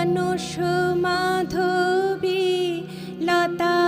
মানস মাধবী লতার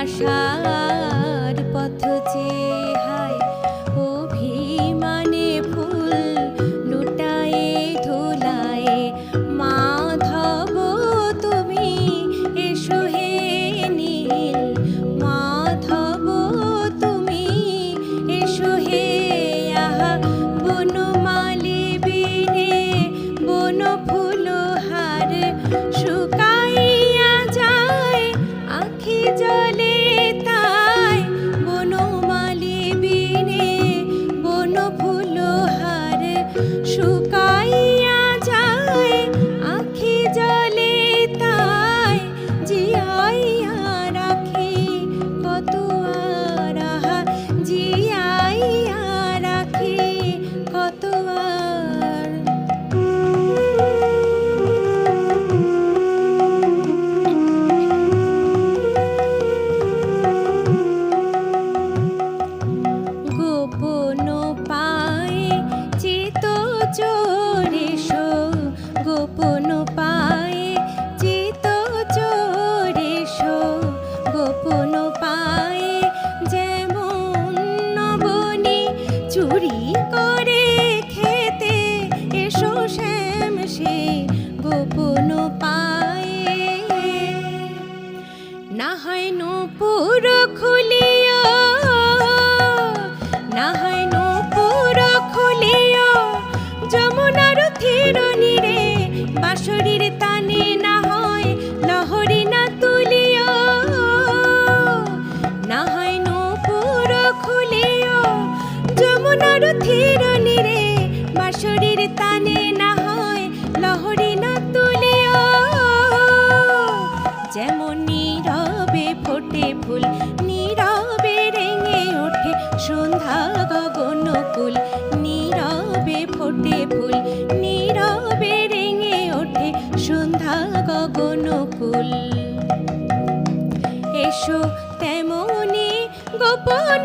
আশার পথ চুরি করে খেতে এসো শ্যাম সে গোপন পায়ে যমুনার থির নীরে বাঁশরীর তানে না হয় লহরি না যেমন নীরবে ফোটে ফুল, নীরবে রেঙে ওঠে সন্ধ্যা গগন কুল নীরবে ফোটে ফুল, নীরবে রেঙে ওঠে সন্ধ্যা গগন কুল এসো তেমনি গোপন